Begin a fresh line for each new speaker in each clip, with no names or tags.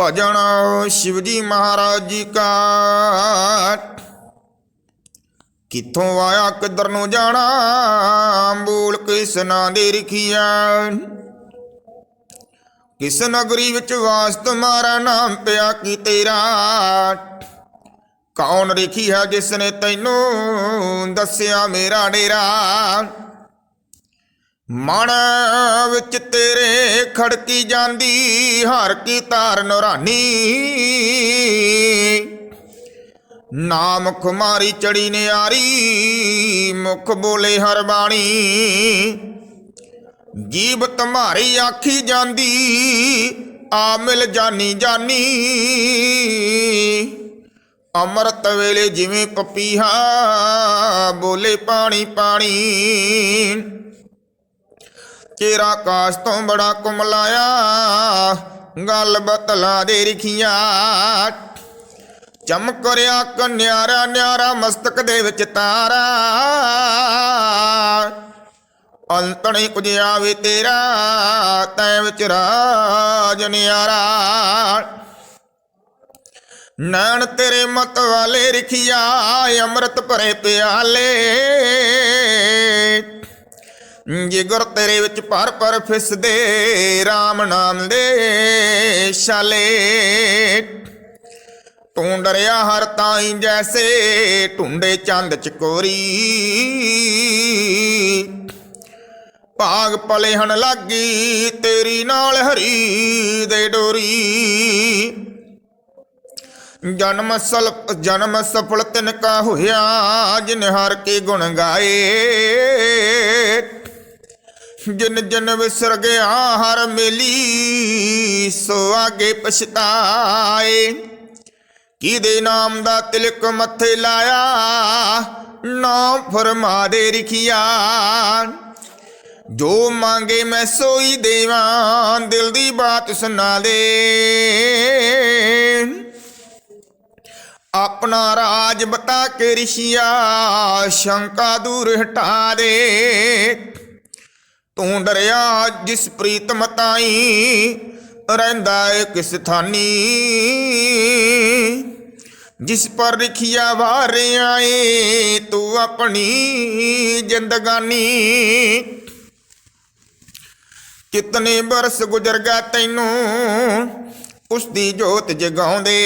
ਭਜਨ ਸ਼ਿਵਜੀ ਮਹਾਰਾਜ ਜੀ ਕਾ। ਕਿੱਥੋਂ ਆਇਆ, ਕਿੱਧਰ ਨੂੰ ਜਾਣਾ ਬੋਲ ਕਿਸ ਨਾਂ ਦੇ ਰਖੀਆ ਕਿਸ ਨਗਰੀ ਵਿੱਚ ਵਾਸ ਤੁਮਾਰਾ ਨਾਮ ਪਿਆ ਕੀ ਤੇਰਾ? ਕੌਣ ਰਖੀ ਹੈ ਜਿਸ ਨੇ ਤੈਨੂੰ ਦੱਸਿਆ ਮੇਰਾ ਡੇਰਾ? ਮਨ ਵਿੱਚ ਤੇਰੇ ਖੜਕੀ ਜਾਂਦੀ, ਹਰ ਕੀ ਧਾਰ ਨੁਰਾਨੀ। ਨਾਮ ਖੁਮਾਰੀ ਚੜੀ ਨਿਆਰੀ, ਮੁਖ ਬੋਲੇ ਹਰ ਬਾਣੀ। ਜੀਬ ਤੁਮਾਰੀ ਆਖੀ ਜਾਂਦੀ, ਆ ਮਿਲ ਜਾਨੀ ਜਾਨੀ। ਅੰਮ੍ਰਿਤ ਵੇਲੇ ਜਿਵੇਂ ਪਪੀਹਾ, ਬੋਲੇ ਪਾਣੀ ਪਾਣੀ। ਤੇਰਾ ਆਕਾਸ਼ ਤੋਂ ਬੜਾ ਕੁਮਲਾਇਆ ਗੱਲ ਬਤਲਾ ਦੇ ਰਖੀਆਂ। ਚਮਕ ਰਿਆ ਕਨਿਆਰਾ, ਨਿਆਰਾ ਮਸਤਕ ਦੇ ਵਿੱਚ ਤਾਰਾ। ਅੰਤਣੀ ਨਹੀਂ ਕੁਝ ਆਵੇ ਤੇਰਾ, ਤੈ ਵਿੱਚ ਰਾਜ ਨਿਆਰਾ। ਨੈਣ ਤੇਰੇ ਮਤ ਵਾਲੇ ਰਖਿਆ, ਅੰਮ੍ਰਿਤ ਭਰੇ ਪਿਆਲੇ। ਜਿਗਰ ਤੇਰੇ ਵਿੱਚ ਭਰ ਪਰ ਫਿਸਦੇ RAM ਨਾਮ ਦੇ ਛਾਲੇ। ਤੂੰ ਡਰਿਆ ਹਰ ਤਾਈ ਜੈਸੇ, ਢੂੰਡੇ ਚੰਦ ਚ ਕੋਰੀ। ਭਾਗ ਪਲੇ ਹਣ ਲੱਗੀ, ਤੇਰੀ ਨਾਲ ਹਰੀ ਦੇ ਡੋਰੀ। ਜਨਮ ਸਲ, ਜਨਮ ਸਫਲ ਤਿਨ ਕਾ ਹੋਇਆ, ਜਿਨ ਹਰ ਕੇ ਗੁਣ ਗਾਏ। ਜਿਨ ਜਿਨ ਵਿਸਰ ਗਿਆ ਹਰ ਮੇਲੀ, ਸੋ ਆਗੇ ਪਛਤਾਏ। ਕਿਹਦੇ ਨਾਮ ਦਾ ਤਿਲਕ ਮੱਥੇ ਲਾਇਆ, ਨਾਮ ਫਰਮਾ ਦੇ ਰਖਿਆ। ਜੋ ਮੰਗੇ ਮੈਂ ਸੋਈ ਦੇਵਾਂ, ਦਿਲ ਦੀ ਬਾਤ ਸੁਣਾ ਦੇ। ਆਪਣਾ ਰਾਜ ਬਤਾ ਕੇ ਰਿਸ਼ੀਆ, ਸ਼ੰਕਾ ਦੂਰ ਹਟਾ ਦੇ। ਤੂੰ ਡਰਿਆ ਜਿਸ ਪ੍ਰੀਤਮ ਤਾਈ ਰਹਿੰਦਾ ਏ ਕਿਸ ਥਾਨੀ ਜਿਸ ਪਰ ਰਖਿਆ ਵਾਰਿਆ ਏ, ਤੂੰ ਆਪਣੀ ਜ਼ਿੰਦਗਾਨੀ। ਕਿਤਨੇ ਬਰਸ ਗੁਜ਼ਰ ਗਿਆ ਤੈਨੂੰ ਉਸ ਦੀ ਜੋਤ ਜਗਾਉਂਦੇ।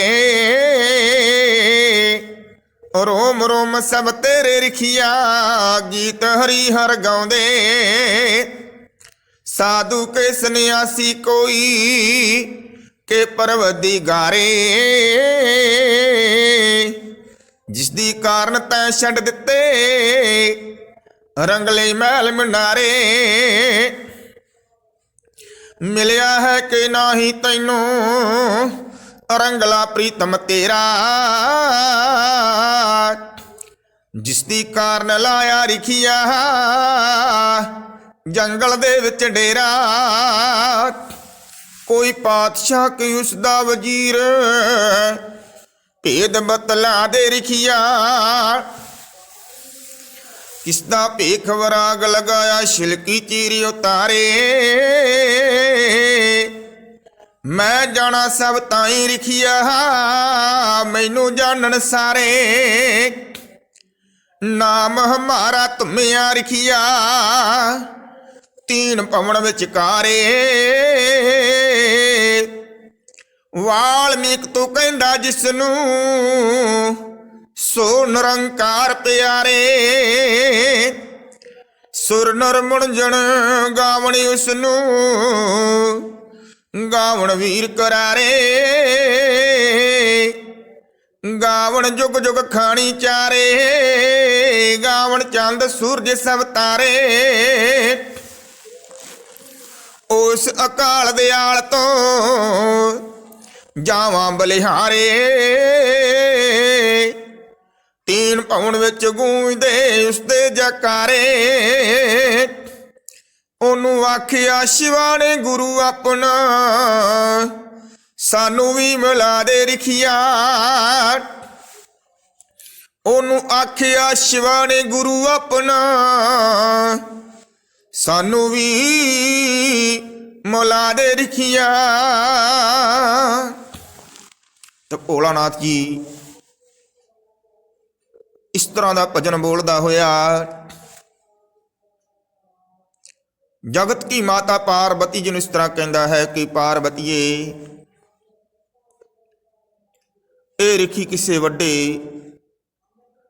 ਰੋਮ ਰੋਮ ਸਭ ਤੇਰੇ ਰਖਿਆ, ਗੀਤ ਹਰੀ ਹਰ ਗਾਉਂਦੇ। ਸਾਧੂ ਕੇ ਸੰਨਿਆਸੀ ਕੋਈ ਕੇ ਪਰਵਦੀ ਗਾਰੇ ਜਿਸ ਦੀ ਕਾਰਨ ਤੈ ਛੱਡ ਦਿੱਤੇ, ਰੰਗਲੇ ਮਹਿਲ ਮਨਾਰੇ। ਮਿਲਿਆ ਹੈ ਕਿ ਨਹੀਂ ਤੈਨੂੰ ਰੰਗਲਾ ਪ੍ਰੀਤਮ ਤੇਰਾ। ਜਿਸ ਦੀ ਕਾਰਨ ਲਾਇਆ ਰਖਿਆ ਜੰਗਲ ਦੇ ਵਿੱਚ ਡੇਰਾ। ਕੋਈ ਪਾਤਸ਼ਾਹ ਕਿ ਉਸ ਦਾ ਵਜ਼ੀਰ? ਭੇਦ ਬਤਲਾ ਦੇ ਰਖਿਆ। ਕਿਸ ਦਾ ਭੇਖ ਵਰਾਗ ਲਗਾਇਆ? ਛਿਲਕੀ ਚੀਰੀ ਉਤਾਰੇ। ਮੈਂ ਜਾਣਾ ਸਭ ਤਾਈ ਰਖਿਆ। ਮੈਨੂੰ ਜਾਣਨ ਸਾਰੇ। ਨਾਮ ਹਮਾਰਾ ਤੁਮਿਆ ਰਖਿਆ। ਤੀਨ ਪਵਣ ਵਿਚਕਾਰੇ। ਵਾਲਮੀਕ ਤੂੰ ਕਹਿੰਦਾ ਜਿਸ ਨੂੰ ਸੋ ਨਿਰੰਕਾਰ ਪਿਆਰੇ। ਸੁਰ ਨਰ ਮੁਣਜਣ ਗਾਵਣੀ ਉਸ ਨੂੰ ਗਾਵਣ ਵੀਰ ਕਰਾਰੇ। ਗਾਵਣ ਜੁਗ ਜੁਗ ਖਾਣੀ ਚਾਰੇ। ਗਾਵਣ ਚੰਦ ਸੂਰਜ ਸਭ ਤਾਰੇ ਉਸ ਅਕਾਲ ਦਿਆਲ ਤੋਂ ਜਾਵਾਂ ਬਲਿਹਾਰੇ। ਤੀਨ ਪਉਣ ਵਿੱਚ ਗੂੰਜਦੇ ਉਸਦੇ ਜਕਾਰੇ। ਉਹਨੂੰ ਆਖਿਆ, ਸ਼ਿਵਾ ਨੇ ਗੁਰੂ ਆਪਣਾ ਸਾਨੂੰ ਵੀ ਮਿਲਾ ਦੇ ਰਖਿਆ। ਉਹਨੂੰ ਆਖਿਆ, ਸ਼ਿਵਾ ਨੇ ਗੁਰੂ ਆਪਣਾ ਸਾਨੂੰ ਵੀ ਮੁਲਾ ਦੇ ਰਖਿਆ। ਤਾਂ ਭੋਲਾਨਾਥ ਜੀ, ਇਸ ਤਰ੍ਹਾਂ ਦਾ ਭਜਨ ਬੋਲਦਾ ਹੋਇਆ, ਜਗਤ ਕੀ ਮਾਤਾ ਪਾਰਵਤੀ ਜੀ ਨੂੰ ਇਸ ਤਰ੍ਹਾਂ ਕਹਿੰਦਾ ਹੈ ਕਿ ਪਾਰਵਤੀਏ ਇਹ ਰਿਖੀ ਕਿਸੇ ਵੱਡੇ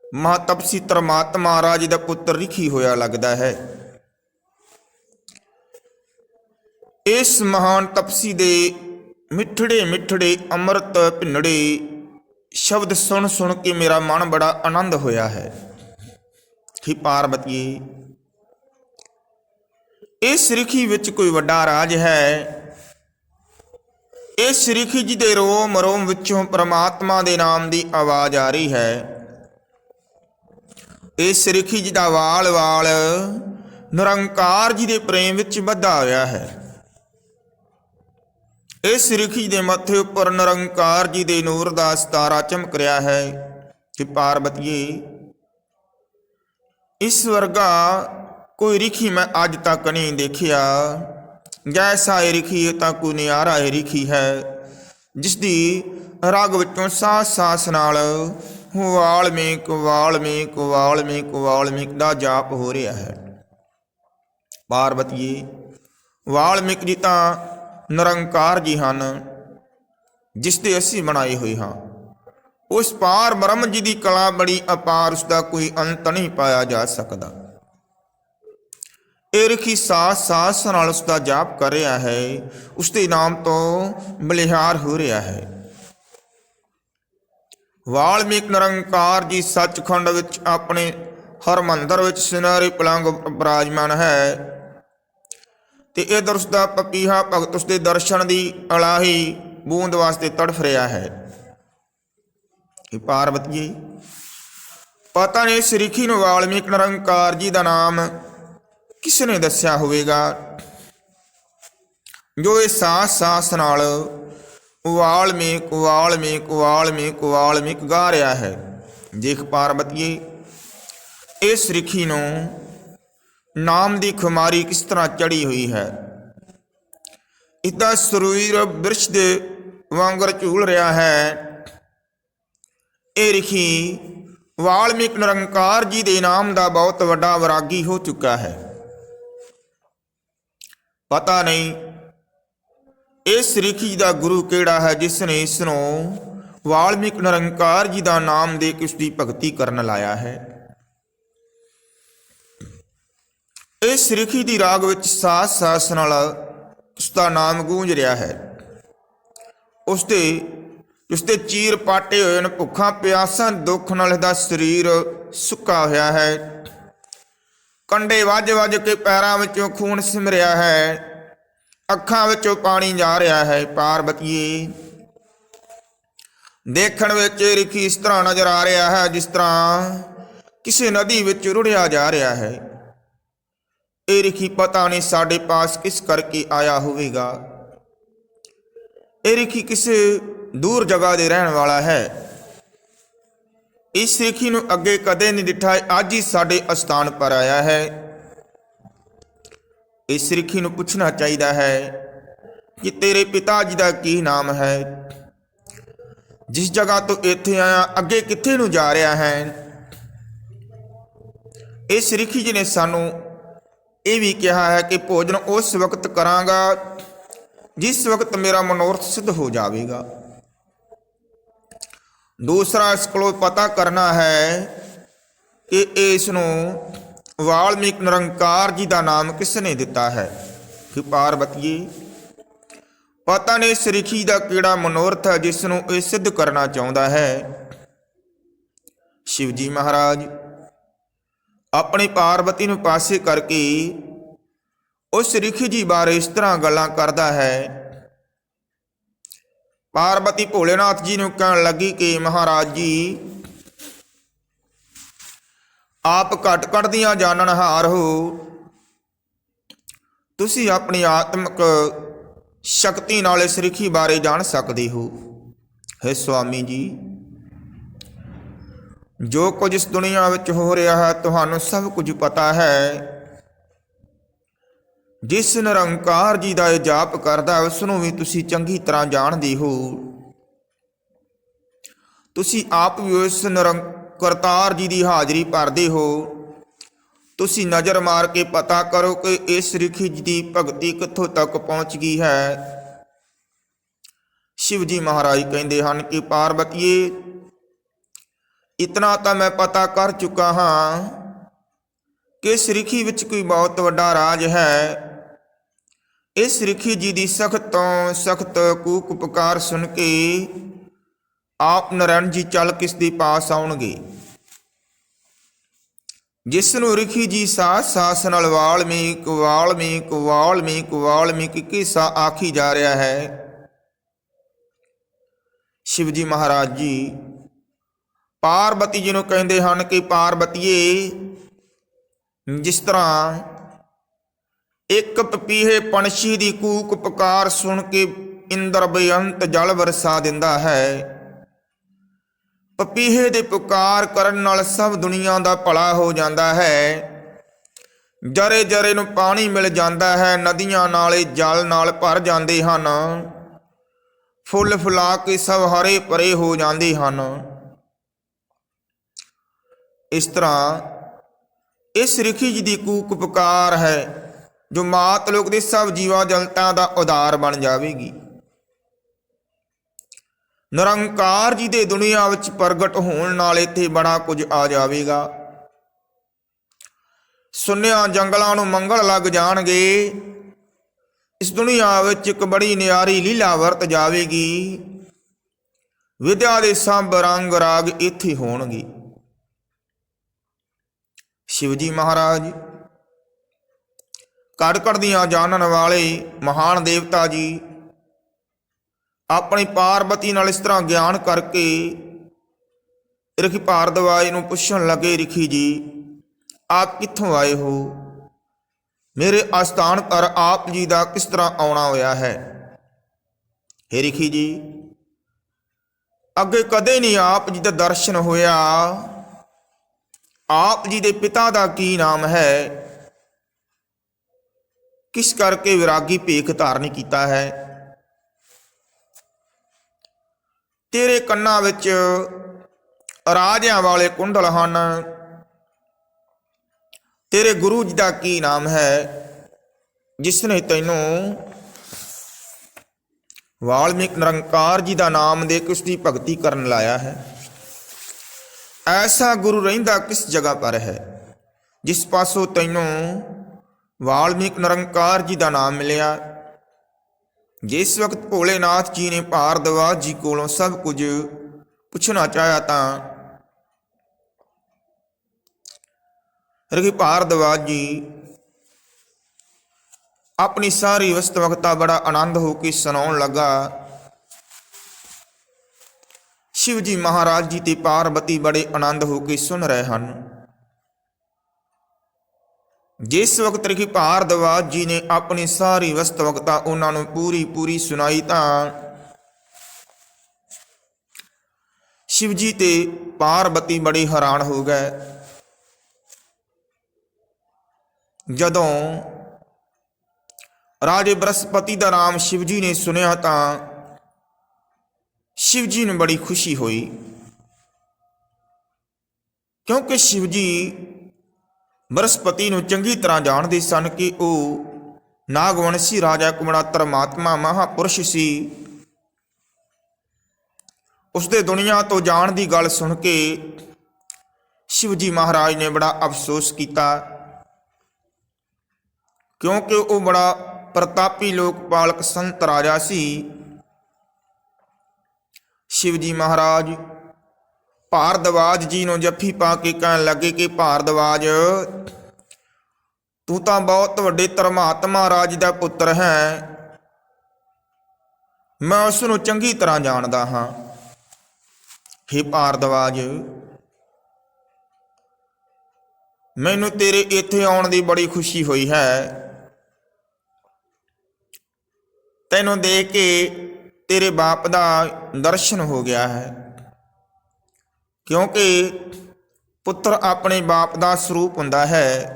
ਮਹਾਤਪਸੀ ਧਰਮਾਤਮਾ ਰਾਜ ਦਾ ਪੁੱਤਰ ਰਿਖੀ ਹੋਇਆ ਲੱਗਦਾ ਹੈ। ਇਸ ਮਹਾਨ ਤਪਸੀ ਦੇ ਮਿੱਠੜੇ ਮਿੱਠੜੇ ਅੰਮ੍ਰਿਤ ਭਿੰਨੜੇ ਸ਼ਬਦ ਸੁਣ ਸੁਣ ਕੇ ਮੇਰਾ ਮਨ ਬੜਾ ਆਨੰਦ ਹੋਇਆ ਹੈ। ਕਿ ਪਾਰਵਤੀਏ ਇਸ ਰਿਖੀ ਵਿੱਚ ਕੋਈ ਵੱਡਾ ਰਾਜ ਹੈ। ਇਸ ਰਿਖੀ ਜੀ ਦੇ ਰੋਮ ਰੋਮ ਵਿੱਚੋਂ ਪ੍ਰਮਾਤਮਾ ਦੇ ਨਾਮ ਦੀ ਆਵਾਜ਼ ਆ ਰਹੀ ਹੈ। ਇਸ ਰਿਖੀ ਜੀ ਦਾ ਵਾਲ ਵਾਲ ਨਿਰੰਕਾਰ ਜੀ ਦੇ ਪ੍ਰੇਮ ਵਿੱਚ ਬੱਧਾ ਹੋਇਆ ਹੈ। ਇਸ ਰਿਖੀ ਦੇ ਮੱਥੇ ਉੱਪਰ ਨਿਰੰਕਾਰ ਜੀ ਦੇ ਨੂਰ ਦਾ ਸਤਾਰਾ ਚਮਕ ਰਿਹਾ ਹੈ ਕਿ ਪਾਰਵਤੀਏ ਇਸ ਵਰਗਾ ਕੋਈ ਰਿਖੀ ਮੈਂ ਅੱਜ ਤੱਕ ਨਹੀਂ ਦੇਖਿਆ। ਜੈਸਾ ਇਹ ਰਿਖੀ, ਇਹ ਤਾਂ ਕੋਈ ਨਿਆਰਾ ਇਹ ਰਿਖੀ ਹੈ ਜਿਸ ਦੀ ਰਗ ਵਿੱਚੋਂ ਸਾਹ-ਸਾਸ ਨਾਲ ਵਾਲਮੀਕ ਵਾਲਮੀਕ ਵਾਲਮੀਕ ਵਾਲਮੀਕ ਦਾ ਜਾਪ ਹੋ ਰਿਹਾ ਹੈ। ਪਾਰਵਤੀਏ ਵਾਲਮੀਕ ਜੀ ਤਾਂ ਨਿਰੰਕਾਰ ਜੀ ਹਨ, ਜਿਸ ਦੇ ਅਸੀਂ ਬਣਾਏ ਹੋਏ ਹਾਂ। ਉਸ ਪਾਰ ਬ੍ਰਹਮ ਜੀ ਦੀ ਕਲਾ ਬੜੀ ਅਪਾਰ ਉਸ ਦਾ ਕੋਈ ਅੰਤ ਨਹੀਂ ਪਾਇਆ ਜਾ ਸਕਦਾ। ਇਹ ਰਖੀ ਸਾਸ ਸਾਸ ਨਾਲ ਉਸ ਦਾ ਜਾਪ ਕਰ ਰਿਹਾ ਹੈ ਉਸ ਦੇ ਨਾਮ ਤੋਂ ਬਲਿਹਾਰ ਹੋ ਰਿਹਾ ਹੈ। ਵਾਲਮੀਕ ਨਿਰੰਕਾਰ ਜੀ ਸੱਚਖੰਡ ਵਿੱਚ ਆਪਣੇ ਹਰ ਮੰਦਰ ਵਿੱਚ ਸਿਨਾਰੇ ਪਲੰਗ ਬਰਾਜਮਾਨ ਹੈ। ਤੇ ਇਧਰ ਉਸ ਦਾ ਪਪੀਹਾ ਭਗਤ ਉਸ ਦੇ ਦਰਸ਼ਨ ਦੀ ਅਲਾਹੀ ਬੂੰਦ ਵਾਸਤੇ ਤੜਫ ਰਿਹਾ ਹੈ। ਇਹ ਪਾਰਵਤੀ ਪਤਾ ਨਹੀਂ ਸ੍ਰੀਖੀ ਨੂੰ ਵਾਲਮੀਕ ਨਿਰੰਕਾਰ ਜੀ ਦਾ ਨਾਮ ਕਿਸ ਨੇ ਦੱਸਿਆ ਹੋਵੇਗਾ? ਜੋ ਇਹ ਸਾਸ ਸਾਸ ਨਾਲ ਵਾਲਮੀਕ ਵਾਲਮੀਕ ਵਾਲਮੀਕ ਵਾਲਮੀਕ ਗਾ ਰਿਹਾ ਹੈ। ਦੇਖ ਪਾਰਵਤੀਏ ਇਸ ਰਿਖੀ ਨੂੰ ਨਾਮ ਦੀ ਖੁਮਾਰੀ ਕਿਸ ਤਰ੍ਹਾਂ ਚੜੀ ਹੋਈ ਹੈ? ਇਸਦਾ ਸਰੂਰ ਬਿਰਸ਼ ਦੇ ਵਾਂਗਰ ਝੂਲ ਰਿਹਾ ਹੈ। ਇਹ ਰਿਖੀ ਵਾਲਮੀਕ ਨਿਰੰਕਾਰ ਜੀ ਦੇ ਨਾਮ ਦਾ ਬਹੁਤ ਵੱਡਾ ਵਿਰਾਗੀ ਹੋ ਚੁੱਕਾ ਹੈ। ਪਤਾ ਨਹੀਂ ਇਸ ਰਿਖੀ ਦਾ ਗੁਰੂ ਕਿਹੜਾ ਹੈ ਜਿਸ ਨੇ ਇਸ ਨੂੰ ਵਾਲਮੀਕ ਨਿਰੰਕਾਰ ਜੀ ਦਾ ਨਾਮ ਦੇ ਕੇ ਉਸ ਦੀ ਭਗਤੀ ਕਰਨ ਲਾਇਆ ਹੈ। ਇਸ ਰਿਖੀ ਦੀ ਰਾਗ ਵਿੱਚ ਸਾਸ ਸਾਸ ਨਾਲ ਉਸ ਦਾ ਨਾਮ ਗੂੰਜ ਰਿਹਾ ਹੈ। ਉਸ ਦੇ ਉਸ ਦੇ ਚੀਰ ਪਾਟੇ ਹੋਏ ਨੇ ਭੁੱਖਾਂ, ਪਿਆਸਾਂ, ਦੁੱਖ ਨਾਲ ਇਹਦਾ ਸਰੀਰ ਸੁੱਕਾ ਹੋਇਆ ਹੈ। ਕੰਡੇ ਵੱਜ ਵੱਜ ਕੇ ਪੈਰਾਂ ਵਿੱਚੋਂ ਖੂਨ ਸਿਮਰਿਆ ਹੈ। ਅੱਖਾਂ ਵਿੱਚੋਂ ਪਾਣੀ ਜਾ ਰਿਹਾ ਹੈ ਪਾਰਵਤੀਏ ਦੇਖਣ ਵਿੱਚ ਇਹ ਰਿਖੀ ਇਸ ਤਰ੍ਹਾਂ ਨਜ਼ਰ ਆ ਰਿਹਾ ਹੈ, ਜਿਸ ਤਰ੍ਹਾਂ ਕਿਸੇ ਨਦੀ ਵਿੱਚ ਰੁੜਿਆ ਜਾ ਰਿਹਾ ਹੈ। ਇਹ ਰਿਖੀ ਪਤਾ ਨਹੀਂ ਸਾਡੇ ਪਾਸ ਕਿਸ ਕਰਕੇ ਆਇਆ ਹੋਵੇਗਾ। ਇਹ ਰਿਖੀ ਕਿਸੇ ਦੂਰ ਜਗ੍ਹਾ ਦੇ ਰਹਿਣ ਵਾਲਾ ਹੈ। ਇਸ ਰਿਖੀ ਨੂੰ ਅੱਗੇ ਕਦੇ ਨਹੀਂ ਡਿਠਾ ਅੱਜ ਹੀ ਸਾਡੇ ਅਸਥਾਨ ਪਰ ਆਇਆ ਹੈ। ਇਸ ਰਿਖੀ ਨੂੰ ਪੁੱਛਣਾ ਚਾਹੀਦਾ ਹੈ ਕਿ ਤੇਰੇ ਪਿਤਾ ਜੀ ਦਾ ਕੀ ਨਾਮ ਹੈ। ਜਿਸ ਜਗ੍ਹਾ ਤੋਂ ਇੱਥੇ ਆਇਆ, ਅੱਗੇ ਕਿੱਥੇ ਨੂੰ ਜਾ ਰਿਹਾ ਹੈ? ਇਸ ਰਿਖੀ ਜੀ ਨੇ ਸਾਨੂੰ ਇਹ ਵੀ ਕਿਹਾ ਹੈ ਕਿ ਭੋਜਨ ਉਸ ਵਕਤ ਕਰਾਂਗਾ ਜਿਸ ਵਕਤ ਮੇਰਾ ਮਨੋਰਥ ਸਿੱਧ ਹੋ ਜਾਵੇਗਾ। ਦੂਸਰਾ ਇਸ ਕੋਲੋਂ ਪਤਾ ਕਰਨਾ ਹੈ ਕਿ ਇਸ ਨੂੰ ਵਾਲਮੀਕ ਨਿਰੰਕਾਰ ਜੀ ਦਾ ਨਾਮ ਕਿਸ ਨੇ ਦਿੱਤਾ ਹੈ? ਕਿ ਪਾਰਵਤੀਏ ਪਤਾ ਨਹੀਂ ਇਸ ਦਾ ਕਿਹੜਾ ਮਨੋਰਥ ਹੈ ਜਿਸ ਨੂੰ ਇਹ ਸਿੱਧ ਕਰਨਾ ਚਾਹੁੰਦਾ ਹੈ। ਸ਼ਿਵ ਜੀ ਮਹਾਰਾਜ ਆਪਣੀ ਪਾਰਵਤੀ ਨੂੰ ਪਾਸੇ ਕਰਕੇ ਉਸ ਰਿਖੀ ਜੀ ਬਾਰੇ ਇਸ ਤਰ੍ਹਾਂ ਗੱਲਾਂ ਕਰਦਾ ਹੈ। ਪਾਰਵਤੀ ਭੋਲੇਨਾਥ ਜੀ ਨੂੰ ਕਹਿਣ ਲੱਗੀ ਕਿ ਮਹਾਰਾਜ ਜੀ, ਆਪ ਘਟ ਘਟ ਦੀਆਂ ਜਾਣਨਹਾਰ ਹੋ। ਤੁਸੀਂ ਆਪਣੀ ਆਤਮਿਕ ਸ਼ਕਤੀ ਨਾਲ ਇਸ ਰਿਖੀ ਬਾਰੇ ਜਾਣ ਸਕਦੇ ਹੋ। ਹੈ ਸੁਆਮੀ ਜੀ ਜੋ ਕੁਝ ਇਸ ਦੁਨੀਆ ਵਿੱਚ ਹੋ ਰਿਹਾ ਹੈ, ਤੁਹਾਨੂੰ ਸਭ ਕੁਝ ਪਤਾ ਹੈ। ਜਿਸ ਨਿਰੰਕਾਰ ਜੀ ਦਾ ਇਹ ਜਾਪ ਕਰਦਾ ਉਸ ਨੂੰ ਵੀ ਤੁਸੀਂ ਚੰਗੀ ਤਰ੍ਹਾਂ ਜਾਣਦੇ ਹੋ। ਤੁਸੀਂ ਆਪ ਵੀ ਉਸ ਨਿਰੰਕਰਤਾਰ ਜੀ ਦੀ ਹਾਜ਼ਰੀ ਭਰਦੇ ਹੋ। ਤੁਸੀਂ ਨਜ਼ਰ ਮਾਰ ਕੇ ਪਤਾ ਕਰੋ ਕਿ ਇਸ ਰਿਖੀ ਜੀ ਦੀ ਭਗਤੀ ਕਿੱਥੋਂ ਤੱਕ ਪਹੁੰਚ ਗਈ ਹੈ। ਸ਼ਿਵ ਜੀ ਮਹਾਰਾਜ ਕਹਿੰਦੇ ਹਨ ਕਿ ਪਾਰਵਤੀਏ ਇਤਨਾ ਤਾਂ ਮੈਂ ਪਤਾ ਕਰ ਚੁੱਕਾ ਹਾਂ ਕਿ ਇਸ ਰਿਖੀ ਵਿੱਚ ਕੋਈ ਬਹੁਤ ਵੱਡਾ ਰਾਜ ਹੈ। ਇਸ ਰਿਖੀ ਜੀ ਦੀ ਸਖਤ ਤੋਂ ਸਖਤ ਕੂਕ ਪੁਕਾਰ ਸੁਣ ਕੇ ਆਪ ਨਰੈਣ ਜੀ ਚੱਲ ਕਿਸ ਦੇ ਪਾਸ ਆਉਣਗੇ। ਜਿਸ ਨੂੰ ਰਿਖੀ ਜੀ ਸਾਸ ਸਾਸ ਨਾਲ ਵਾਲਮੀਕ ਵਾਲਮੀਕ ਵਾਲਮੀਕ ਵਾਲਮੀਕ ਕਿਸਾ ਆਖੀ ਜਾ ਰਿਹਾ ਹੈ। ਸ਼ਿਵ ਜੀ ਮਹਾਰਾਜ ਜੀ ਪਾਰਬਤੀ ਜੀ ਨੂੰ ਕਹਿੰਦੇ ਹਨ ਕਿ ਪਾਰਬਤੀਏ, ਜਿਸ ਤਰ੍ਹਾਂ ਇੱਕ ਪਪੀਹੇ ਪੰਛੀ ਦੀ ਕੂਕ ਪੁਕਾਰ ਸੁਣ ਕੇ ਇੰਦਰ ਬੇਅੰਤ ਜਲ ਵਰਸਾ ਦਿੰਦਾ ਹੈ। ਪਪੀਹੇ ਦੇ ਪੁਕਾਰ ਕਰਨ ਨਾਲ ਸਭ ਦੁਨੀਆ ਦਾ ਭਲਾ ਹੋ ਜਾਂਦਾ ਹੈ। ਜਰੇ ਜਰੇ ਨੂੰ ਪਾਣੀ ਮਿਲ ਜਾਂਦਾ ਹੈ, ਨਦੀਆਂ ਨਾਲੇ ਜਲ ਨਾਲ ਭਰ ਜਾਂਦੇ ਹਨ। ਫੁੱਲ ਫੁਲਾ ਕੇ ਸਭ ਹਰੇ ਭਰੇ ਹੋ ਜਾਂਦੇ ਹਨ। ਇਸ ਤਰ੍ਹਾਂ ਇਸ ਰਿਖੀ ਜੀ ਦੀ ਕੂਕ ਪੁਕਾਰ ਹੈ, ਜੋ ਮਾਤ ਲੋਕ ਦੇ ਸਭ ਜੀਵਾਂ ਜਲਤਾਂ ਦਾ ਉਦਾਰ ਬਣ ਜਾਵੇਗੀ। ਨਿਰੰਕਾਰ ਜੀ ਦੇ ਦੁਨੀਆ ਵਿੱਚ ਪ੍ਰਗਟ ਹੋਣ ਨਾਲ ਇੱਥੇ ਬੜਾ ਕੁਝ ਆ ਜਾਵੇਗਾ। ਸੁਨਿਆ ਜੰਗਲਾਂ ਨੂੰ ਮੰਗਲ ਲੱਗ ਜਾਣਗੇ। ਇਸ ਦੁਨੀਆ ਵਿੱਚ ਇੱਕ ਬੜੀ ਨਿਆਰੀ ਲੀਲਾ ਵਰਤ ਜਾਵੇਗੀ। ਵਿਦਿਆ ਦੇ ਸਭ ਰੰਗ ਰਾਗ ਇੱਥੇ ਹੋਣਗੇ। ਸ਼ਿਵਜੀ ਮਹਾਰਾਜ। ਕੜਕੜ ਦੀਆਂ ਜਾਣਨ ਵਾਲੇ ਮਹਾਨ ਦੇਵਤਾ ਜੀ, ਆਪਣੀ ਪਾਰਬਤੀ ਨਾਲ ਇਸ ਤਰ੍ਹਾਂ ਗਿਆਨ ਕਰਕੇ ਰਿਖੀ ਭਾਰਦਵਾਜ ਨੂੰ ਪੁੱਛਣ ਲੱਗੇ, ਰਿਖੀ ਜੀ, ਆਪ ਕਿੱਥੋਂ ਆਏ ਹੋ? ਮੇਰੇ ਅਸਥਾਨ ਪਰ ਆਪ ਜੀ ਦਾ ਕਿਸ ਤਰ੍ਹਾਂ ਆਉਣਾ ਹੋਇਆ ਹੈ? ਹੇ ਰਿਖੀ ਜੀ, ਅੱਗੇ ਕਦੇ ਨਹੀਂ ਆਪ ਜੀ ਦਾ ਦਰਸ਼ਨ ਹੋਇਆ। ਆਪ ਜੀ ਦੇ ਪਿਤਾ ਦਾ ਕੀ ਨਾਮ ਹੈ? ਕਿਸ ਕਰਕੇ ਵਿਰਾਗੀ ਭੇਖ ਧਾਰਨ ਕੀਤਾ ਹੈ? ਤੇਰੇ ਕੰਨਾਂ ਵਿੱਚ ਰਾਜਿਆਂ ਵਾਲੇ ਕੁੰਡਲ ਹਨ। ਤੇਰੇ ਗੁਰੂ ਜੀ ਦਾ ਕੀ ਨਾਮ ਹੈ? ਜਿਸ ਨੇ ਤੈਨੂੰ ਵਾਲਮੀਕ ਨਿਰੰਕਾਰ ਜੀ ਦਾ ਨਾਮ ਦੇ ਕੇ ਉਸ ਦੀ ਭਗਤੀ ਕਰਨ ਲਾਇਆ ਹੈ। ਐਸਾ ਗੁਰੂ ਰਹਿੰਦਾ ਕਿਸ ਜਗ੍ਹਾ ਪਰ ਹੈ, ਜਿਸ ਪਾਸੋਂ ਤੈਨੂੰ ਵਾਲਮੀਕ ਨਿਰੰਕਾਰ ਜੀ ਦਾ ਨਾਮ ਮਿਲਿਆ? ਜਿਸ ਵਕਤ ਭੋਲੇਨਾਥ ਜੀ ਨੇ ਭਾਰਦਵਾਜ ਜੀ ਕੋਲੋਂ ਸਭ ਕੁਝ ਪੁੱਛਣਾ ਚਾਹਿਆ ਤਾਂ ਰਗੀ ਭਾਰਦਵਾਜ ਜੀ ਆਪਣੀ ਸਾਰੀ ਵਸਤਵਕਤਾ ਬੜਾ ਆਨੰਦ ਹੋ ਕੇ ਸੁਣਾਉਣ ਲੱਗਾ ਸ਼ਿਵ ਜੀ ਮਹਾਰਾਜ ਜੀ ਤੇ ਪਾਰਵਤੀ ਬੜੇ ਆਨੰਦ ਹੋ ਕੇ ਸੁਣ ਰਹੇ ਹਨ। ਜਿਸ ਵਕਤ ਰਖੀ ਭਾਰਦਵਾਜ ਜੀ ਨੇ ਆਪਣੀ ਸਾਰੀ ਵਸਤਵਕਤਾ ਉਹਨਾਂ ਨੂੰ ਪੂਰੀ ਪੂਰੀ ਸੁਣਾਈ ਤਾਂ ਸ਼ਿਵ ਜੀ ਤੇ ਪਾਰਵਤੀ ਬੜੇ ਹੈਰਾਨ ਹੋ ਗਏ। ਜਦੋਂ ਰਾਜੇ ਬ੍ਰਹਸਪਤੀ ਦਾ ਨਾਮ ਸ਼ਿਵ ਜੀ ਨੇ ਸੁਨਿਆ ਤਾਂ ਸ਼ਿਵ ਜੀ ਨੂੰ ਬੜੀ ਖੁਸ਼ੀ ਹੋਈ ਕਿਉਂਕਿ ਸ਼ਿਵ ਜੀ ਬ੍ਰਹਸਪਤੀ ਨੂੰ ਚੰਗੀ ਤਰ੍ਹਾਂ ਜਾਣਦੇ ਸਨ ਕਿ ਉਹ ਨਾਗਵੰਸ਼ੀ ਰਾਜਾ ਕੁਮੜਾ ਧਰਮਾਤਮਾ ਮਹਾਪੁਰਸ਼ ਸੀ ਉਸ ਦੇ ਦੁਨੀਆ ਤੋਂ ਜਾਣ ਦੀ ਗੱਲ ਸੁਣ ਕੇ ਸ਼ਿਵਜੀ ਮਹਾਰਾਜ ਨੇ ਬੜਾ ਅਫਸੋਸ ਕੀਤਾ ਕਿਉਂਕਿ ਉਹ ਬੜਾ ਪ੍ਰਤਾਪੀ ਲੋਕਪਾਲਕ ਸੰਤ ਰਾਜਾ ਸੀ ਸ਼ਿਵ ਜੀ ਮਹਾਰਾਜ, ਭਾਰਦਵਾਜ ਜੀ ਨੂੰ ਜੱਫੀ ਪਾ ਕੇ ਕਹਿਣ ਲੱਗੇ ਕਿ ਭਾਰਦਵਾਜ, ਤੂੰ ਤਾਂ ਬਹੁਤ ਵੱਡੇ ਧਰਮਾਤਮਾ ਰਾਜ ਦਾ ਪੁੱਤਰ ਹੈ। ਮੈਂ ਉਸ ਨੂੰ ਚੰਗੀ ਤਰ੍ਹਾਂ ਜਾਣਦਾ ਹਾਂ। ਹੇ ਭਾਰਦਵਾਜ, ਮੈਨੂੰ ਤੇਰੇ ਇੱਥੇ ਆਉਣ ਦੀ ਬੜੀ ਖੁਸ਼ੀ ਹੋਈ ਹੈ। ਤੈਨੂੰ ਦੇਖ ਕੇ ਤੇਰੇ ਬਾਪ ਦਾ ਦਰਸ਼ਨ ਹੋ ਗਿਆ ਹੈ। ਕਿਉਂਕਿ ਪੁੱਤਰ ਆਪਣੇ ਬਾਪ ਦਾ ਸਰੂਪ ਹੁੰਦਾ ਹੈ।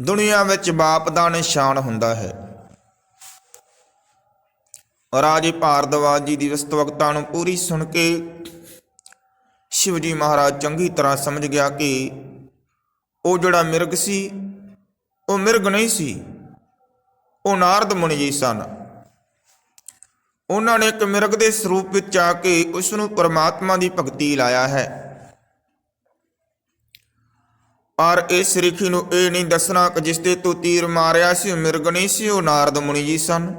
ਦੁਨੀਆ ਵਿੱਚ ਬਾਪ ਦਾ ਨਿਸ਼ਾਨ ਹੁੰਦਾ ਹੈ। ਰਾਜੇ ਭਾਰਦਵਾਜ ਜੀ ਦੀ ਵਸਤਵਕਤਾ ਨੂੰ ਪੂਰੀ ਸੁਣ ਕੇ ਸ਼ਿਵਜੀ ਮਹਾਰਾਜ ਚੰਗੀ ਤਰ੍ਹਾਂ ਸਮਝ ਗਿਆ ਕਿ ਉਹ ਜਿਹੜਾ ਮਿਰਗ ਸੀ, ਉਹ ਮਿਰਗ ਨਹੀਂ ਸੀ, ਉਹ ਨਾਰਦ ਮੁਨੀ ਜੀ ਸਨ। ਉਹਨਾਂ ਨੇ ਇੱਕ ਮਿਰਗ ਦੇ ਸਰੂਪ ਵਿੱਚ ਆ ਕੇ ਉਸ ਨੂੰ ਪਰਮਾਤਮਾ ਦੀ ਭਗਤੀ ਲਾਇਆ ਹੈ। ਪਰ ਇਸ ਰਿਖੀ ਨੂੰ ਇਹ ਨਹੀਂ ਦੱਸਣਾ ਕਿ ਜਿਸ ਤੇ ਤੂੰ ਤੀਰ ਮਾਰਿਆ ਸੀ, ਉਹ ਮਿਰਗ ਨਹੀਂ ਸੀ, ਉਹ ਨਾਰਦ ਮੁਨੀ ਜੀ ਸਨ।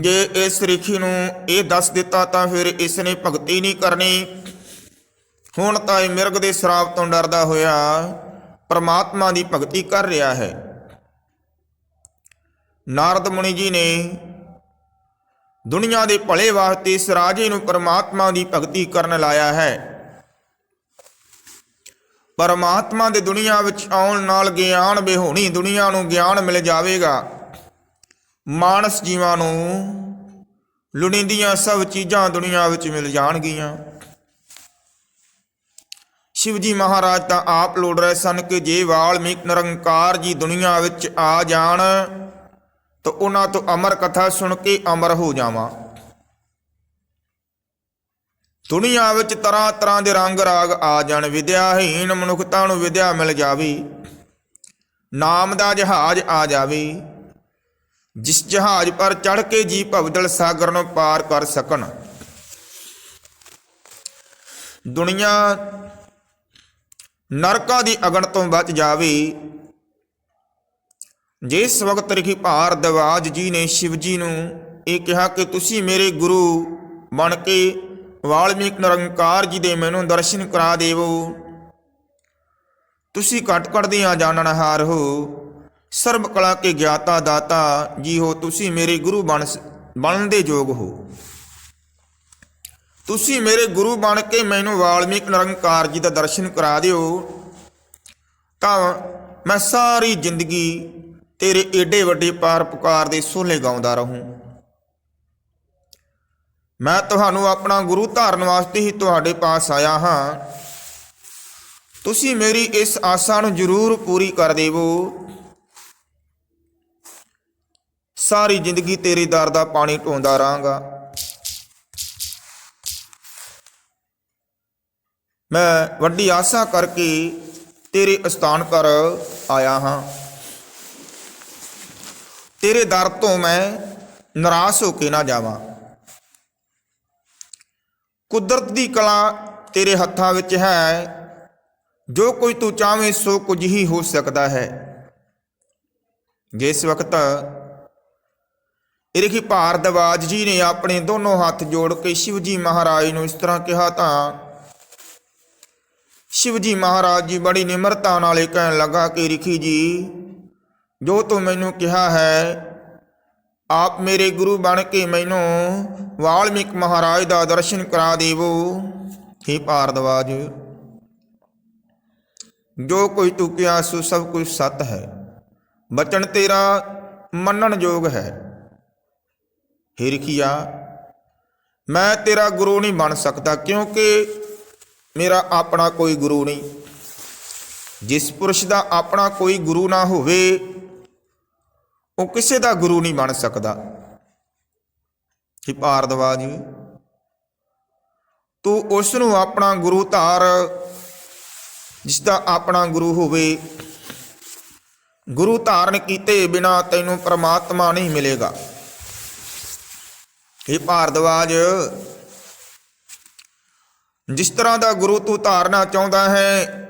ਜੇ ਇਸ ਰਿਖੀ ਨੂੰ ਇਹ ਦੱਸ ਦਿੱਤਾ ਤਾਂ ਫਿਰ ਇਸ ਨੇ ਭਗਤੀ ਨਹੀਂ ਕਰਨੀ। ਹੁਣ ਤਾਂ ਇਹ ਮਿਰਗ ਦੇ ਸ਼ਰਾਪ ਤੋਂ ਡਰਦਾ ਹੋਇਆ ਪਰਮਾਤਮਾ ਦੀ ਭਗਤੀ ਕਰ ਰਿਹਾ ਹੈ। ਨਾਰਦ ਮੁਨੀ ਜੀ ਨੇ ਦੁਨੀਆ ਦੇ ਭਲੇ ਵਾਸਤੇ ਇਸ ਰਾਜੇ ਨੂੰ ਪਰਮਾਤਮਾ ਦੀ ਭਗਤੀ ਕਰਨ ਲਾਇਆ ਹੈ। ਪਰਮਾਤਮਾ ਦੇ ਦੁਨੀਆ ਵਿੱਚ ਆਉਣ ਨਾਲ ਗਿਆਨ ਬਿਹੋਣੀ ਦੁਨੀਆ ਨੂੰ ਗਿਆਨ ਮਿਲ ਜਾਵੇਗਾ। ਮਾਨਸ ਜੀਵਾਂ ਨੂੰ ਲੁੜੀਂਦੀਆਂ ਸਭ ਚੀਜ਼ਾਂ ਦੁਨੀਆ ਵਿੱਚ ਮਿਲ ਜਾਣਗੀਆਂ। ਸ਼ਿਵ ਜੀ ਮਹਾਰਾਜ ਤਾਂ ਆਪ ਲੋੜ ਰਹੇ ਸਨ ਕਿ ਜੇ ਵਾਲਮੀਕ ਨਿਰੰਕਾਰ ਜੀ ਦੁਨੀਆ ਵਿੱਚ ਆ ਜਾਣ। ਤਾਂ ਉਹਨਾਂ ਤੋਂ ਅਮਰ ਕਥਾ ਸੁਣ ਕੇ ਅਮਰ ਹੋ ਜਾਵਾਂ। ਦੁਨੀਆ ਵਿੱਚ ਤਰ੍ਹਾਂ ਤਰ੍ਹਾਂ ਦੇ ਰੰਗ ਰਾਗ ਆ ਜਾਣ ਵਿਦਿਆਹੀਨ ਮਨੁੱਖਤਾ ਨੂੰ ਵਿਦਿਆ ਮਿਲ ਜਾਵੇ, ਨਾਮ ਦਾ ਜਹਾਜ਼ ਆ ਜਾਵੇ, ਜਿਸ ਜਹਾਜ਼ ਪਰ ਚੜ ਕੇ ਜੀ ਭਵਦਲ ਸਾਗਰ ਨੂੰ ਪਾਰ ਕਰ ਸਕਣ। ਦੁਨੀਆ ਨਰਕਾਂ ਦੀ ਅਗਨ ਤੋਂ ਬਚ ਜਾਵੇ ਜਿਸ ਵਕਤ ਰਖੀ ਭਾਰਦਵਾਜ ਜੀ ਨੇ ਸ਼ਿਵ ਜੀ ਨੂੰ, ਇਹ ਕਿਹਾ ਕਿ ਤੁਸੀਂ ਮੇਰੇ ਗੁਰੂ ਬਣ ਕੇ ਵਾਲਮੀਕ ਨਿਰੰਕਾਰ ਜੀ ਦੇ ਮੈਨੂੰ ਦਰਸ਼ਨ ਕਰਾ ਦੇਵੋ। ਤੁਸੀਂ ਘਟ ਘਟ ਦੀਆਂ ਜਾਣਨਹਾਰ ਹੋ। ਸਰਬ ਕਲਾ ਕੇ ਗਿਆਤਾ ਦਾਤਾ ਜੀ ਹੋ, ਤੁਸੀਂ ਮੇਰੇ ਗੁਰੂ ਬਣ ਸ- ਬਣਨ ਦੇ ਯੋਗ ਹੋ। ਤੁਸੀਂ ਮੇਰੇ ਗੁਰੂ ਬਣ ਕੇ ਮੈਨੂੰ ਵਾਲਮੀਕ ਨਿਰੰਕਾਰ ਜੀ ਦਾ ਦਰਸ਼ਨ ਕਰਾ ਦਿਓ, ਤਾਂ ਮੈਂ ਸਾਰੀ ਜ਼ਿੰਦਗੀ ਤੇਰੇ ਏਡੇ ਵੱਡੇ ਪਾਰ ਪੁਕਾਰ ਦੇ ਸੋਲੇ ਗਾਉਂਦਾ ਰਹੂੰ। ਮੈਂ ਤੁਹਾਨੂੰ ਆਪਣਾ ਗੁਰੂ ਧਾਰਨ ਵਾਸਤੇ ਹੀ ਤੁਹਾਡੇ ਪਾਸ ਆਇਆ ਹਾਂ। ਤੁਸੀਂ ਮੇਰੀ ਇਸ ਆਸਾ ਨੂੰ ਜ਼ਰੂਰ ਪੂਰੀ ਕਰ ਦੇਵੋ। ਸਾਰੀ ਜ਼ਿੰਦਗੀ ਤੇਰੇ ਦਰ ਦਾ ਪਾਣੀ ਢੋਂਦਾ ਰਹਾਂਗਾ। ਮੈਂ ਵੱਡੀ ਆਸਾ ਕਰਕੇ ਤੇਰੇ ਅਸਥਾਨ ਕਰ ਆਇਆ ਹਾਂ। ਤੇਰੇ ਦਰ ਤੋਂ ਮੈਂ ਨਿਰਾਸ਼ ਹੋ ਕੇ ਨਾ ਜਾਵਾਂ। ਕੁਦਰਤ ਦੀ ਕਲਾ ਤੇਰੇ ਹੱਥਾਂ ਵਿੱਚ ਹੈ। ਜੋ ਕੁਝ ਤੂੰ ਚਾਹਵੇਂ ਸੋ ਕੁਝ ਹੀ ਹੋ ਸਕਦਾ ਹੈ। ਜਿਸ ਵਕਤ ਇਰਖੀ ਭਾਰਦਵਾਜ ਜੀ ਨੇ ਆਪਣੇ ਦੋਨੋਂ ਹੱਥ ਜੋੜ ਕੇ ਸ਼ਿਵ ਜੀ ਮਹਾਰਾਜ ਨੂੰ ਇਸ ਤਰ੍ਹਾਂ ਕਿਹਾ ਤਾਂ ਸ਼ਿਵ ਜੀ ਮਹਾਰਾਜ ਜੀ ਬੜੀ ਨਿਮਰਤਾ ਨਾਲ ਇਹ ਕਹਿਣ ਲੱਗਾ ਕਿ ਰਿਖੀ ਜੀ ਜੋ ਤੂੰ ਮੈਨੂੰ ਕਿਹਾ ਹੈ, ਆਪ ਮੇਰੇ ਗੁਰੂ ਬਣ ਕੇ ਮੈਨੂੰ ਵਾਲਮੀਕ ਮਹਾਰਾਜ ਦਾ ਦਰਸ਼ਨ ਕਰਾ ਦੇਵੋ। ਹੇ ਭਾਰਦਵਾਜ, ਜੋ ਕੋਈ ਤੂੰ ਕਿਹਾ ਸੋ ਸਭ ਕੁਝ ਸਤ ਹੈ, ਬਚਨ ਤੇਰਾ ਮੰਨਣ ਯੋਗ ਹੈ। ਹੇ ਰਖੀਆ, ਮੈਂ ਤੇਰਾ ਗੁਰੂ ਨਹੀਂ ਬਣ ਸਕਦਾ ਕਿਉਂਕਿ ਮੇਰਾ ਆਪਣਾ ਕੋਈ ਗੁਰੂ ਨਹੀਂ। ਜਿਸ ਪੁਰਸ਼ ਦਾ ਆਪਣਾ ਕੋਈ ਗੁਰੂ ਨਾ ਹੋਵੇ ਉਹ ਕਿਸੇ ਦਾ ਗੁਰੂ ਨਹੀਂ ਬਣ ਸਕਦਾ। ਕਿ ਭਾਰਦਵਾਜ ਤੂੰ ਉਸ ਨੂੰ ਆਪਣਾ ਗੁਰੂ ਧਾਰ ਜਿਸ ਦਾ ਆਪਣਾ ਗੁਰੂ ਹੋਵੇ, ਗੁਰੂ ਧਾਰਨ ਕੀਤੇ ਬਿਨਾ ਤੈਨੂੰ ਪ੍ਰਮਾਤਮਾ ਨਹੀਂ ਮਿਲੇਗਾ। ਇਹ ਭਾਰਦਵਾਜ ਜਿਸ ਤਰ੍ਹਾਂ ਦਾ ਗੁਰੂ ਤੂੰ ਧਾਰਨਾ ਚਾਹੁੰਦਾ ਹੈ,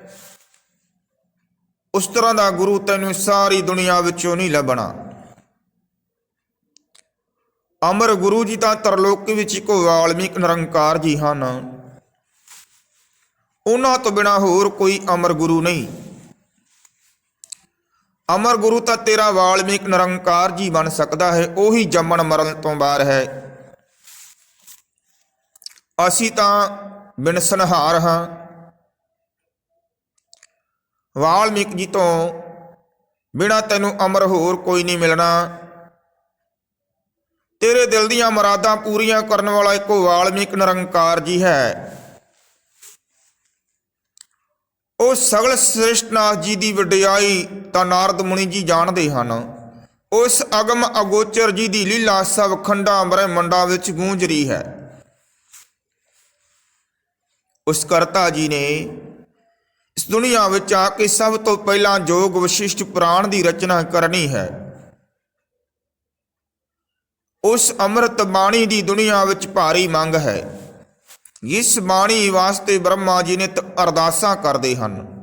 ਉਸ ਤਰ੍ਹਾਂ ਦਾ ਗੁਰੂ ਤੈਨੂੰ ਸਾਰੀ ਦੁਨੀਆ ਵਿੱਚੋਂ ਨਹੀਂ ਲੱਭਣਾ। ਅਮਰ ਗੁਰੂ ਜੀ ਤਾਂ ਤਰਲੋਕ ਵਿੱਚ ਇੱਕੋ ਵਾਲਮੀਕ ਨਿਰੰਕਾਰ ਜੀ ਹਨ। ਉਹਨਾਂ ਤੋਂ ਬਿਨਾ ਹੋਰ ਕੋਈ ਅਮਰ ਗੁਰੂ ਨਹੀਂ। ਅਮਰ ਗੁਰੂ ਤਾਂ ਤੇਰਾ ਵਾਲਮੀਕ ਨਿਰੰਕਾਰ ਜੀ ਬਣ ਸਕਦਾ ਹੈ, ਉਹੀ ਜੰਮਣ ਮਰਨ ਤੋਂ ਬਾਹਰ ਹੈ। ਅਸੀਂ ਤਾਂ ਬਿਨਸਨਹਾਰ ਹਾਂ। ਵਾਲਮੀਕ ਜੀ ਤੋਂ ਬਿਨਾ ਤੈਨੂੰ ਅਮਰ ਹੋਰ ਕੋਈ ਨਹੀਂ ਮਿਲਣਾ। ਤੇਰੇ ਦਿਲ ਦੀਆਂ ਮੁਰਾਦਾਂ ਪੂਰੀਆਂ ਕਰਨ ਵਾਲਾ ਇੱਕੋ ਵਾਲਮੀਕ ਨਿਰੰਕਾਰ ਜੀ ਹੈ। ਉਹ ਸਗਲ ਸ੍ਰਿਸ਼ਟਨਾਥ ਜੀ ਦੀ ਵਡਿਆਈ ਤਾਂ ਨਾਰਦ ਮੁਨੀ ਜੀ ਜਾਣਦੇ ਹਨ। ਉਸ ਅਗਮ ਅਗੋਚਰ ਜੀ ਦੀ ਲੀਲਾ ਸਭ ਖੰਡਾਂ ਬ੍ਰਹਿਮੰਡਾਂ ਵਿੱਚ ਗੂੰਜ ਰਹੀ ਹੈ। ਉਸ ਕਰਤਾ ਜੀ ਨੇ ਇਸ ਦੁਨੀਆ ਵਿੱਚ ਆ ਕੇ ਸਭ ਤੋਂ ਪਹਿਲਾਂ ਜੋਗ ਵਿਸ਼ਿਸ਼ਟ ਪ੍ਰਾਣ ਦੀ ਰਚਨਾ ਕਰਨੀ ਹੈ। ਉਸ ਅੰਮ੍ਰਿਤ ਬਾਣੀ ਦੀ ਦੁਨੀਆ ਵਿੱਚ ਭਾਰੀ ਮੰਗ ਹੈ। ਇਸ ਬਾਣੀ ਵਾਸਤੇ ਬ੍ਰਹਮਾ ਜੀ ਨੇ ਤ- ਅਰਦਾਸਾਂ ਕਰਦੇ ਹਨ।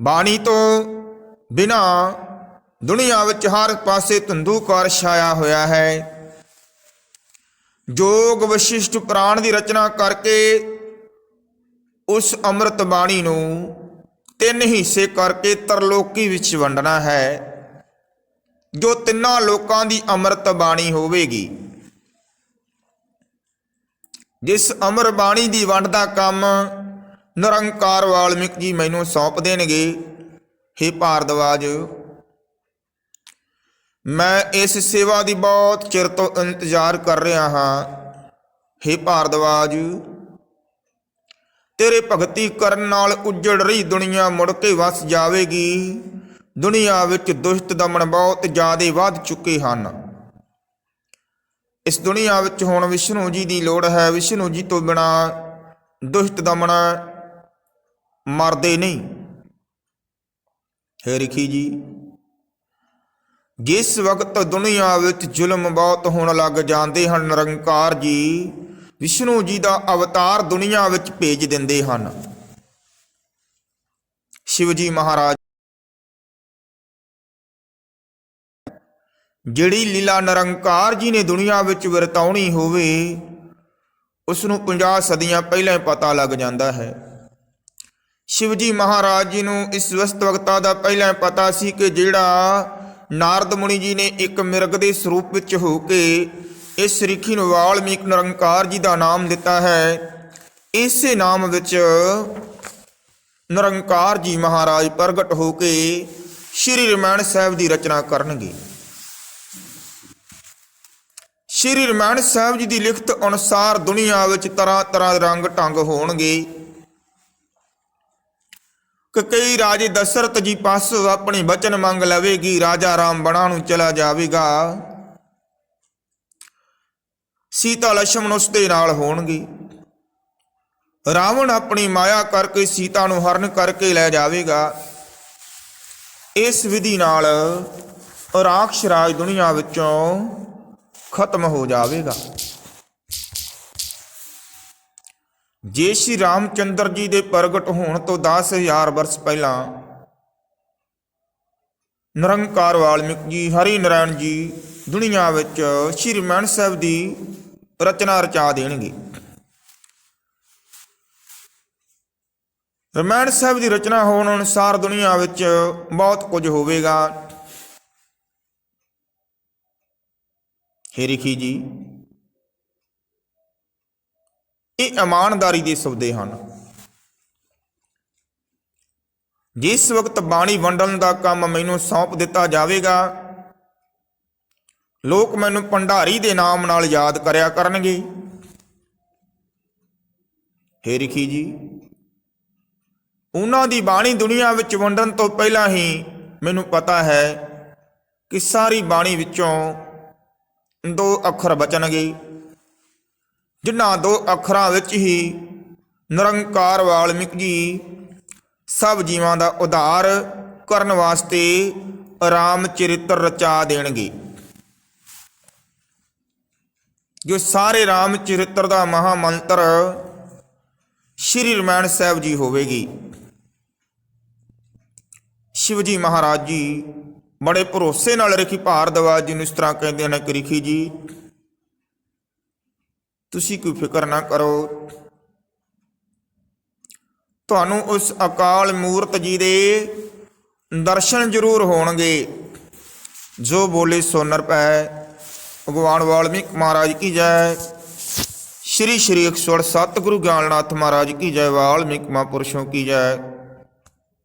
ਬਾਣੀ ਤੋਂ ਬਿਨਾ ਦੁਨੀਆ ਵਿੱਚ ਹਰ ਪਾਸੇ ਧੰਦੂਕਾਰ ਛਾਇਆ ਹੋਇਆ ਹੈ। ਜੋਗ ਵਿਸ਼ਿਸ਼ਟ ਪ੍ਰਾਣ ਦੀ ਰਚਨਾ ਕਰਕੇ ਉਸ ਅੰਮ੍ਰਿਤ ਬਾਣੀ ਨੂੰ ਤਿੰਨ ਹਿੱਸੇ ਕਰਕੇ ਤਰਲੋਕੀ ਵਿੱਚ ਵੰਡਣਾ ਹੈ। ਜੋ ਤਿੰਨਾਂ ਲੋਕਾਂ ਦੀ ਅੰਮ੍ਰਿਤ ਬਾਣੀ ਹੋਵੇਗੀ। ਜਿਸ ਅਮਰ ਬਾਣੀ ਦੀ ਵੰਡ ਦਾ ਕੰਮ ਨਿਰੰਕਾਰ ਵਾਲਮੀਕ ਜੀ ਮੈਨੂੰ ਸੌਂਪ ਦੇਣਗੇ हे ਭਾਰਦਵਾਜ, ਮੈਂ ਇਸ ਸੇਵਾ ਦੀ ਬਹੁਤ ਚਿਰ ਤੋਂ ਇੰਤਜ਼ਾਰ ਕਰ ਰਿਹਾ ਹਾਂ हे ਭਾਰਦਵਾਜ, ਤੇਰੇ ਭਗਤੀ ਕਰਨ ਨਾਲ ਉੱਜੜ ਰਹੀ ਦੁਨੀਆ ਮੁੜ ਕੇ ਵਸ ਜਾਵੇਗੀ। ਦੁਨੀਆ ਵਿੱਚ ਦੁਸ਼ਟ ਦਮਨ ਬਹੁਤ ਜ਼ਿਆਦਾ ਵੱਧ ਚੁੱਕੇ ਹਨ। ਇਸ ਦੁਨੀਆ ਵਿੱਚ ਹੁਣ ਵਿਸ਼ਨੂੰ ਜੀ ਦੀ ਲੋੜ ਹੈ। ਵਿਸ਼ਨੂੰ ਜੀ ਤੋਂ ਬਿਨਾ ਦੁਸ਼ਟ ਦਮਨ ਮਰਦੇ ਨਹੀਂ। ਹੈ ਰਖੀ ਜੀ, ਜਿਸ ਵਕਤ ਦੁਨੀਆ ਵਿੱਚ ਜ਼ੁਲਮ ਬਹੁਤ ਹੋਣ ਲੱਗ ਜਾਂਦੇ ਹਨ, ਨਿਰੰਕਾਰ ਜੀ, ਵਿਸ਼ਨੂੰ ਜੀ ਦਾ ਅਵਤਾਰ ਦੁਨੀਆ ਵਿੱਚ ਭੇਜ ਦਿੰਦੇ ਹਨ। ਸ਼ਿਵ ਜੀ ਮਹਾਰਾਜ ਜਿਹੜੀ ਲੀਲਾ ਨਿਰੰਕਾਰ ਜੀ ਨੇ ਦੁਨੀਆ ਵਿੱਚ ਵਰਤਾਉਣੀ ਹੋਵੇ ਉਸ ਨੂੰ 50 ਸਦੀਆਂ ਪਹਿਲਾਂ ਪਤਾ ਲੱਗ ਜਾਂਦਾ ਹੈ। ਸ਼ਿਵਜੀ ਮਹਾਰਾਜ ਜੀ ਨੂੰ ਇਸ ਵਸਤਵਕਤਾ ਦਾ ਪਹਿਲਾਂ ਪਤਾ ਸੀ ਕਿ ਜਿਹੜਾ ਨਾਰਦ ਮੁਨੀ ਜੀ ਨੇ ਇੱਕ ਮਿਰਗ ਦੇ ਸਰੂਪ ਵਿੱਚ ਹੋ ਕੇ ਇਸ ਰਿਖੀ ਨੂੰ ਵਾਲਮੀਕ ਨਿਰੰਕਾਰ ਜੀ ਦਾ ਨਾਮ ਦਿੱਤਾ ਹੈ, ਇਸੇ ਨਾਮ ਵਿੱਚ ਨਿਰੰਕਾਰ ਜੀ ਮਹਾਰਾਜ ਪ੍ਰਗਟ ਹੋ ਕੇ ਸ਼੍ਰੀ ਰਮਾਇਣ ਸਾਹਿਬ ਦੀ ਰਚਨਾ ਕਰਨਗੇ। ਸ਼੍ਰੀ ਰਮਣ ਸਾਹਿਬ ਜੀ ਦੀ ਲਿਖਤ ਅਨੁਸਾਰ ਦੁਨੀਆ ਵਿੱਚ ਤਰ੍ਹਾਂ ਤਰ੍ਹਾਂ ਦੇ ਰੰਗ ਟੰਗ ਹੋਣਗੇ। ਕਿ ਕਈ ਰਾਜੇ ਦਸ਼ਰਤ ਜੀ ਪਾਸੋਂ ਆਪਣੇ ਬਚਨ ਮੰਗ ਲਵੇਗੀ, ਰਾਜਾ ਰਾਮ ਬਣਾ ਨੂੰ ਚਲਾ ਜਾਵੇਗਾ। ਸੀਤਾ ਲక్ష్మణ ਉਸ ਦੇ ਨਾਲ ਹੋਣਗੇ। ਰਾਵਣ ਆਪਣੀ ਮਾਇਆ ਕਰਕੇ ਸੀਤਾ ਨੂੰ ਹਰਨ ਕਰਕੇ ਲੈ ਜਾਵੇਗਾ। ਇਸ ਵਿਧੀ ਨਾਲ ਰਾਖਸ਼ ਰਾਜ ਦੁਨੀਆ ਵਿੱਚੋਂ ਖਤਮ ਹੋ ਜਾਵੇਗਾ। ਜੇ ਸ਼੍ਰੀ ਰਾਮਚੰਦਰ ਜੀ ਦੇ ਪ੍ਰਗਟ ਹੋਣ ਤੋਂ 10000 ਵਰਸ ਪਹਿਲਾਂ ਨਿਰੰਕਾਰ ਵਾਲਮੀਕ ਜੀ, ਹਰੀ ਨਾਰਾਇਣ ਜੀ ਦੁਨੀਆ ਵਿੱਚ ਸ਼੍ਰੀ ਰਮਾਇਣ ਸਾਹਿਬ ਦੀ ਰਚਨਾ ਰਚਾ ਦੇਣਗੇ। ਰਮਾਇਣ ਸਾਹਿਬ ਦੀ ਰਚਨਾ ਹੋਣ ਅਨੁਸਾਰ ਦੁਨੀਆ ਵਿੱਚ ਬਹੁਤ ਕੁਝ ਹੋਵੇਗਾ। ਹੇ ਰਿਖੀ ਜੀ, ਇਹ ਇਮਾਨਦਾਰੀ ਦੇ ਸੌਦੇ ਹਨ। ਜਿਸ ਵਕਤ ਬਾਣੀ ਵੰਡਣ ਦਾ ਕੰਮ ਮੈਨੂੰ ਸੌਂਪ ਦਿੱਤਾ ਜਾਵੇਗਾ, ਲੋਕ ਮੈਨੂੰ ਭੰਡਾਰੀ ਦੇ ਨਾਮ ਨਾਲ ਯਾਦ ਕਰਿਆ ਕਰਨਗੇ। ਹੇ ਰਿਖੀ ਜੀ, ਉਹਨਾਂ ਦੀ ਬਾਣੀ ਦੁਨੀਆ ਵਿੱਚ ਵੰਡਣ ਤੋਂ ਪਹਿਲਾਂ ਹੀ ਮੈਨੂੰ ਪਤਾ ਹੈ ਕਿ ਸਾਰੀ ਬਾਣੀ ਵਿੱਚੋਂ ਦੋ ਅੱਖਰ ਬਚਣਗੇ ਜਿਨ੍ਹਾਂ ਦੋ ਅੱਖਰਾਂ ਵਿੱਚ ਹੀ ਨਿਰੰਕਾਰ ਵਾਲਮੀਕ ਜੀ ਸਭ ਜੀਵਾਂ ਦਾ ਉਧਾਰ ਕਰਨ ਵਾਸਤੇ ਰਾਮ ਚਰਿੱਤਰ ਰਚਾ ਦੇਣਗੇ। ਜੋ ਸਾਰੇ ਰਾਮ ਚਰਿੱਤਰ ਦਾ ਮਹਾ ਮੰਤਰ ਸ਼੍ਰੀ ਰਮਾਇਣ ਸਾਹਿਬ ਜੀ ਹੋਵੇਗੀ। ਸ਼ਿਵਜੀ ਮਹਾਰਾਜ ਜੀ ਬੜੇ ਭਰੋਸੇ ਨਾਲ ਰਖੀ ਭਾਰਦਵਾਜ ਜੀ ਨੂੰ ਇਸ ਤਰ੍ਹਾਂ ਕਹਿੰਦੇ ਨੇ ਕਿ ਰਿਖੀ ਜੀ, ਤੁਸੀਂ ਕੋਈ ਫਿਕਰ ਨਾ ਕਰੋ। ਤੁਹਾਨੂੰ ਉਸ ਅਕਾਲ ਮੂਰਤ ਜੀ ਦੇ ਦਰਸ਼ਨ ਜ਼ਰੂਰ ਹੋਣਗੇ। ਜੋ ਬੋਲੇ ਸੋ ਨਰ ਪੈ, ਭਗਵਾਨ ਵਾਲਮੀਕ ਮਹਾਰਾਜ ਕੀ ਜੈ। ਸ਼੍ਰੀ ਸ਼੍ਰੀ 107 ਗੁਰੂ ਗਿਆਨਨਾਥ ਮਹਾਰਾਜ ਕੀ ਜੈ, ਵਾਲਮੀਕ ਮਹਾਂਪੁਰਸ਼ੋਂ ਕੀ ਜੈ।